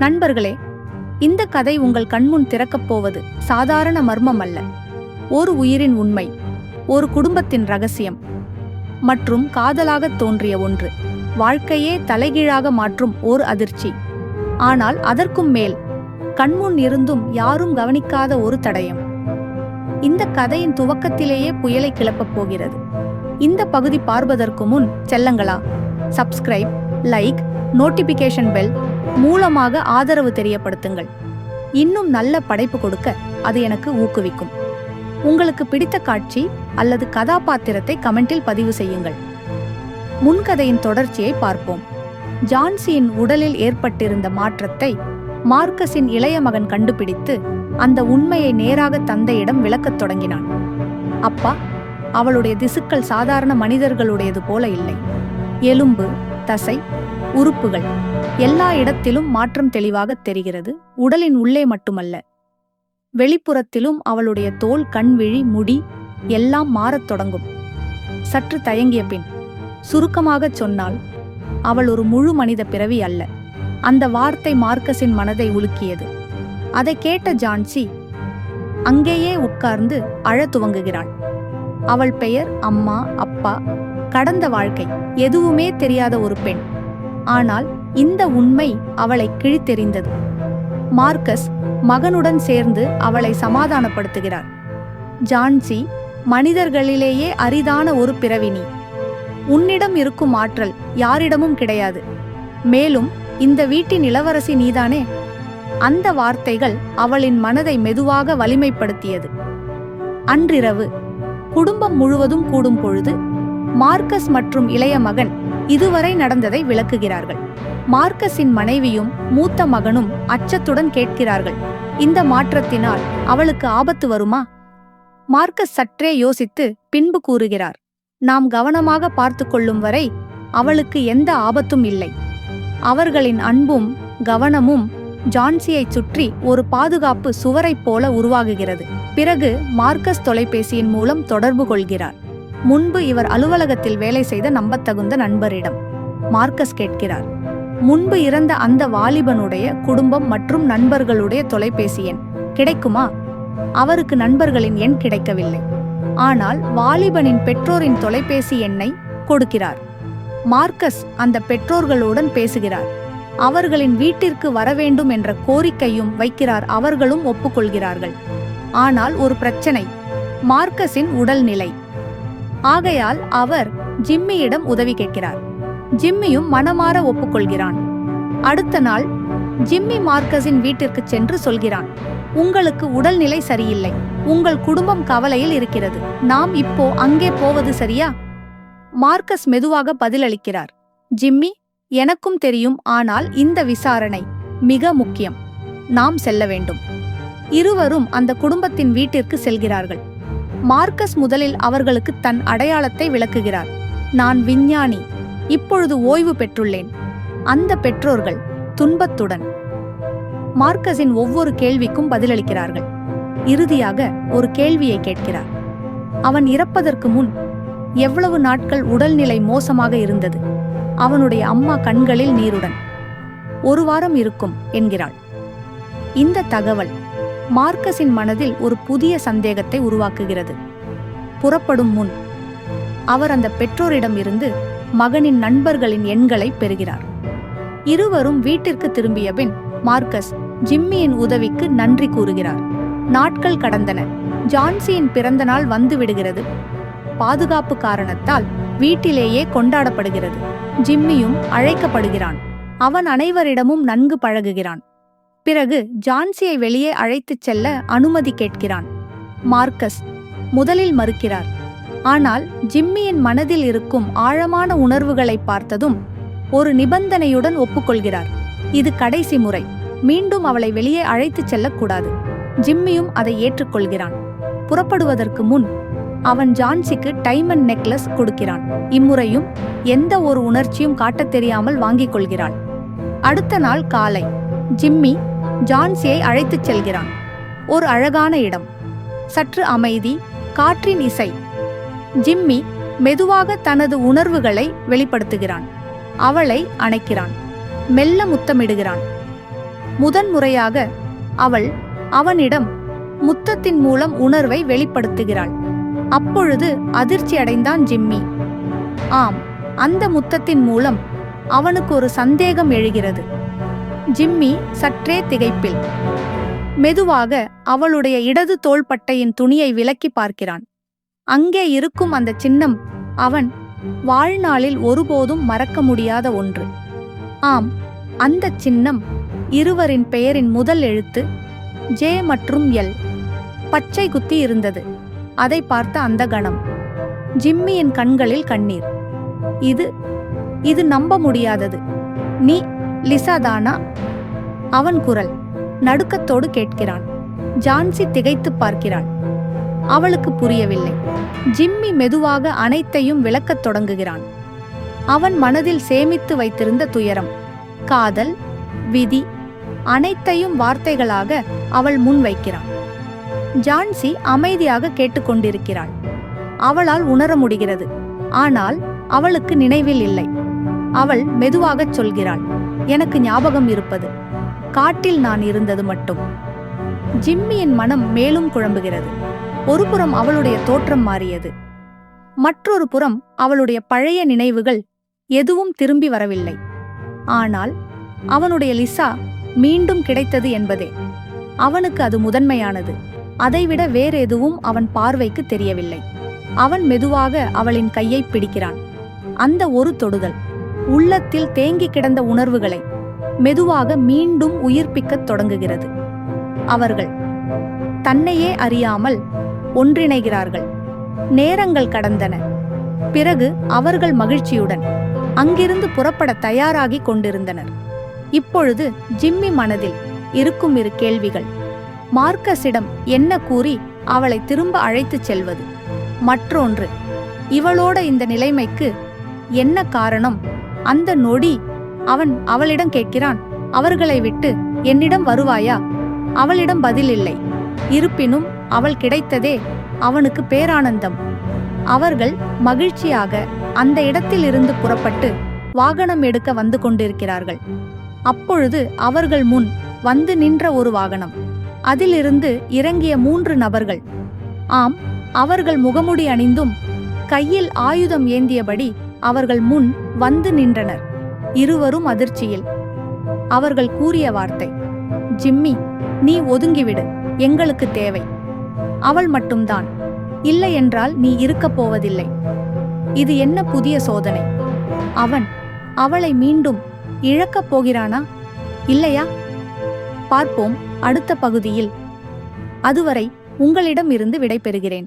நண்பர்களே இந்த கதை உங்கள் கண்முன் திறக்கப் போவது சாதாரண மர்மம் அல்ல ஒரு உயிரின் உண்மை ஒரு குடும்பத்தின் ரகசியம் மற்றும் காதலாகத் தோன்றிய ஒன்று. வாழ்க்கையே தலைகீழாக மாற்றும் ஓர் அதிர்ச்சி. ஆனால் அதற்கும் மேல் கண்முன் இருந்தும் யாரும் கவனிக்காத ஒரு தடயம். இந்த கதையின் துவக்கத்திலேயே புயலை கிளப்பப் போகிறது. இந்த பகுதி பார்ப்பதற்கு முன் செல்லங்களா? சப்ஸ்கிரைப் லைக் நோட்டிபிகேஷன் பெல் மூலமாக ஆதரவு தெரியப்படுத்துங்கள். இன்னும் நல்ல படைப்பு கொடுக்க அது எனக்கு ஊக்குவிக்கும். உங்களுக்கு பிடித்த காட்சி அல்லது கதாபாத்திரத்தை கமெண்டில் பதிவு செய்யுங்கள். முன்கதையின் தொடர்ச்சியை பார்ப்போம். ஜான்சியின் உடலில் ஏற்பட்டிருந்த மாற்றத்தை மார்க்கஸின் இளைய மகன் கண்டுபிடித்து அந்த உண்மையை நேராக தந்தையிடம் விளக்கத் தொடங்கினான். அப்பா அவளுடைய திசுக்கள் சாதாரண மனிதர்களுடையது போல இல்லை. எலும்பு தசை உறுப்புகள். எல்லா இடத்திலும் மாற்றம் தெளிவாகத் தெரிகிறது. உடலின் உள்ளே மட்டுமல்ல. வெளிப்புறத்திலும் அவளுடைய தோல் கண்விழி முடி எல்லாம் மாறத் தொடங்கும். சற்று தயங்கிய பின் சுருக்கமாகச் சொன்னால் அவள் ஒரு முழு மனித பிறவி அல்ல. அந்த வார்த்தை மார்க்கஸின் மனதை உலுக்கியது. அதை கேட்ட ஜான்சி அங்கேயே உட்கார்ந்து அழத் துவங்குகிறாள். அவள் பெயர் அம்மா அப்பா. கடந்த வாழ்க்கை. எதுவுமே தெரியாத ஒரு பெண். ஆனால் இந்த உண்மை அவளை கிழித்தெறிந்தது. மார்க்கஸ் மகனுடன் சேர்ந்து அவளை சமாதானப்படுத்துகிறார். ஜான்சி மனிதர்களிலேயே அரிதான ஒரு பிறவினி. உன்னிடம் இருக்கும் ஆற்றல் யாரிடமும் கிடையாது. மேலும் இந்த வீட்டின் இளவரசி நீதானே? அந்த வார்த்தைகள் அவளின் மனதை மெதுவாக வலிமைப்படுத்தியது. அன்றிரவு குடும்பம் முழுவதும் கூடும் பொழுது மார்க்கஸ் மற்றும் இளைய மகன் இதுவரை நடந்ததை விளக்குகிறார்கள். மார்க்கஸின் மனைவியும் மூத்த மகனும் அச்சத்துடன் கேட்கிறார்கள். இந்த மாற்றத்தினால் அவளுக்கு ஆபத்து வருமா? மார்க்கஸ் சற்றே யோசித்து பின்பு கூறுகிறார். நாம் கவனமாக பார்த்து கொள்ளும் வரை அவளுக்கு எந்த ஆபத்தும் இல்லை. அவர்களின் அன்பும் கவனமும் ஜான்சியைச் சுற்றி ஒரு பாதுகாப்பு சுவரைப் போல உருவாகுகிறது. பிறகு மார்க்கஸ் தொலைபேசியின் மூலம் தொடர்பு கொள்கிறார். முன்பு இவர் அலுவலகத்தில் வேலை செய்த நம்பத்தகுந்த நண்பரிடம் மார்க்கஸ் கேட்கிறார் முன்பு இறந்த அந்த வாலிபனுடைய குடும்பம் மற்றும் நண்பர்களுடைய தொலைபேசி எண் கிடைக்குமா? அவருக்கு நண்பர்களின் எண் கிடைக்கவில்லை. ஆனால் வாலிபனின் பெற்றோரின் தொலைபேசி எண்ணை கொடுக்கிறார். மார்க்கஸ் அந்த பெற்றோர்களுடன் பேசுகிறார் அவர்களின் வீட்டிற்கு வரவேண்டும் என்ற கோரிக்கையும் வைக்கிறார் அவர்களும் ஒப்புக்கொள்கிறார்கள். ஆனால் ஒரு பிரச்சனை மார்க்கஸின் உடல்நிலை ஆகையால் அவர் ஜிம்மியிடம் உதவி கேட்கிறார். ஜிம்மியும் மனமாற ஒப்புக்கொள்கிறான். அடுத்த நாள் ஜிம்மி மார்க்கஸின் வீட்டிற்கு சென்று சொல்கிறான் உங்களுக்கு உடல்நிலை சரியில்லை. உங்கள் குடும்பம் கவலையில் இருக்கிறது. நாம் இப்போ அங்கே போவது சரியா? மார்க்கஸ் மெதுவாக பதிலளிக்கிறார் ஜிம்மி எனக்கும் தெரியும். ஆனால் இந்த விசாரணை மிக முக்கியம். நாம் செல்ல வேண்டும். இருவரும் அந்த குடும்பத்தின் வீட்டிற்கு செல்கிறார்கள். மார்க்கஸ் முதலில் அவர்களுக்கு தன் அடையாளத்தை விளக்குகிறார். நான் விஞ்ஞானி இப்பொழுது ஓய்வு பெற்றுள்ளேன். அந்த பெற்றோர்கள் துன்பத்துடன். மார்க்கஸின் ஒவ்வொரு கேள்விக்கும் பதிலளிக்கிறார்கள். இறுதியாக ஒரு கேள்வியை கேட்கிறார். அவன் இறப்பதற்கு முன் எவ்வளவு நாட்கள் உடல்நிலை மோசமாக இருந்தது? அவனுடைய அம்மா கண்களில் நீருடன். ஒரு வாரம் இருக்கும் என்கிறாள். இந்த தகவல் மார்க்கஸின் மனதில் ஒரு புதிய சந்தேகத்தை உருவாக்குகிறது. புறப்படும் முன் அவர் அந்த பெற்றோரிடம் இருந்து மகனின் நண்பர்களின் எண்களை பெறுகிறார். இருவரும் வீட்டிற்கு திரும்பிய பின் மார்க்கஸ் ஜிம்மியின் உதவிக்கு நன்றி கூறுகிறார். நாட்கள் கடந்தன. ஜான்சியின் பிறந்த நாள் வந்து விடுகிறது. பாதுகாப்பு காரணத்தால் வீட்டிலேயே கொண்டாடப்படுகிறது. ஜிம்மியும் அழைக்கப்படுகிறான். அவன் அனைவரிடமும் நன்கு பழகுகிறான். பிறகு ஜான்சியை வெளியே அழைத்துச் செல்ல அனுமதி கேட்கிறான். மார்க்கஸ் முதலில் மறுக்கிறார். ஆனால் ஜிம்மியின் மனதில் இருக்கும் ஆழமான உணர்வுகளை பார்த்ததும் ஒரு நிபந்தனையுடன் ஒப்புக்கொள்கிறார். இது கடைசி முறை. மீண்டும் அவளை வெளியே அழைத்துச் செல்லக்கூடாது. ஜிம்மியும் அதை ஏற்றுக்கொள்கிறான். புறப்படுவதற்கு முன் அவன் ஜான்சிக்கு டைமண்ட் நெக்லஸ் கொடுக்கிறான். இம்முறையும் எந்த ஒரு உணர்ச்சியும் காட்டத் தெரியாமல் வாங்கிக் கொள்கிறாள். அடுத்த நாள் காலை ஜிம்மி ஜான்சியை அழைத்துச் செல்கிறான். ஒரு அழகான இடம். சற்று அமைதி காற்றின் இசை. ஜிம்மி மெதுவாக தனது உணர்வுகளை வெளிப்படுத்துகிறான். அவளை அணைக்கிறான். மெல்ல முத்தமிடுகிறான். முதன்முறையாக அவள் அவனிடம் முத்தத்தின் மூலம் உணர்வை வெளிப்படுத்துகிறாள். அப்பொழுது அதிர்ச்சி அடைந்தான் ஜிம்மி. ஆம் அந்த முத்தத்தின் மூலம் அவனுக்கு ஒரு சந்தேகம் எழுகிறது. ஜிம்மி சற்றே திகைப்பில். மெதுவாக அவளுடைய இடது தோள்பட்டையின் துணியை விலக்கி பார்க்கிறான். அங்கே இருக்கும் அந்த சின்னம் அவன் வாழ்நாளில் ஒருபோதும் மறக்க முடியாத ஒன்று. ஆம் அந்த சின்னம் இருவரின் பெயரின் முதல் எழுத்து ஜே மற்றும் எல். பச்சை குத்தி இருந்தது. அதை பார்த்த அந்த கணம். ஜிம்மியின் கண்களில் கண்ணீர். இது இது நம்ப முடியாதது. நீ லிசாதானா? அவன் குரல் நடுக்கத்தோடு கேட்கிறான். ஜான்சி திகைத்துப் பார்க்கிறாள் அவளுக்கு புரியவில்லை. ஜிம்மி மெதுவாக அனைத்தையும் விளக்கத் தொடங்குகிறான். அவன் மனதில் சேமித்து வைத்திருந்த துயரம் காதல் விதி அனைத்தையும் வார்த்தைகளாக அவள் முன் வைக்கிறான் ஜான்சி அமைதியாக கேட்டுக்கொண்டிருக்கிறாள். அவளால் உணர முடிகிறது. ஆனால் அவளுக்கு நினைவில் இல்லை. அவள் மெதுவாகச் சொல்கிறாள். எனக்கு ஞாபகம் இருப்பது. காட்டில் நான் இருந்தது மட்டும். ஜிம்மியின் மனம் மேலும் குழம்புகிறது. ஒரு புறம் அவளுடைய தோற்றம் மாறியது. மற்றொரு புறம் அவளுடைய பழைய நினைவுகள் எதுவும் திரும்பி வரவில்லை. ஆனால் அவனுடைய லிசா மீண்டும் கிடைத்தது என்பதே. அவனுக்கு அது முதன்மையானது. அதைவிட வேறெதுவும் அவன் பார்வைக்கு தெரியவில்லை. அவன் மெதுவாக அவளின் கையை பிடிக்கிறான். அந்த ஒரு தொடுதல். உள்ளத்தில் தேங்கி கிடந்த உணர்வுகளை மெதுவாக மீண்டும் உயிர்ப்பிக்கத் தொடங்குகிறது. அவர்கள் தன்னையே அறியாமல் ஒன்றிணைகிறார்கள். நேரங்கள் கடந்தன. பிறகு அவர்கள் மகிழ்ச்சியுடன் அங்கிருந்து புறப்பட தயாராகிக் கொண்டிருந்தனர். இப்பொழுது ஜிம்மி மனதில் இருக்கும் இரு கேள்விகள். மார்க்கஸிடம் என்ன கூறி அவளை திரும்ப அழைத்துச் செல்வது? மற்றொன்று இவளோட இந்த நிலைமைக்கு என்ன காரணம்? அந்த நொடி அவன் அவளிடம் கேட்கிறான் அவர்களை விட்டு என்னிடம் வருவாயா? அவளிடம் பதில் இல்லை இருப்பினும் அவள் கிடைத்ததே அவனுக்கு பேரானந்தம். அவர்கள் மகிழ்ச்சியாக அந்த இடத்திலிருந்து புறப்பட்டு வாகனம் எடுக்க வந்து கொண்டிருக்கிறார்கள். அப்பொழுது அவர்கள் முன் வந்து நின்ற ஒரு வாகனம். அதிலிருந்து இறங்கிய மூன்று நபர்கள். ஆம் அவர்கள் முகமுடி அணிந்தும் கையில் ஆயுதம் ஏந்தியபடி அவர்கள் முன் வந்து நின்றனர். இருவரும் அதிர்ச்சியில். அவர்கள் கூறிய வார்த்தை ஜிம்மி நீ ஒதுங்கிவிடு. எங்களுக்கு தேவை. அவள் மட்டும்தான். இல்லை என்றால் நீ இருக்கப் போவதில்லை. இது என்ன புதிய சோதனை? அவன் அவளை மீண்டும் இழக்கப் போகிறானா? இல்லையா? பார்ப்போம் அடுத்த பகுதியில். அதுவரை உங்களிடம் இருந்து விடைபெறுகிறேன்.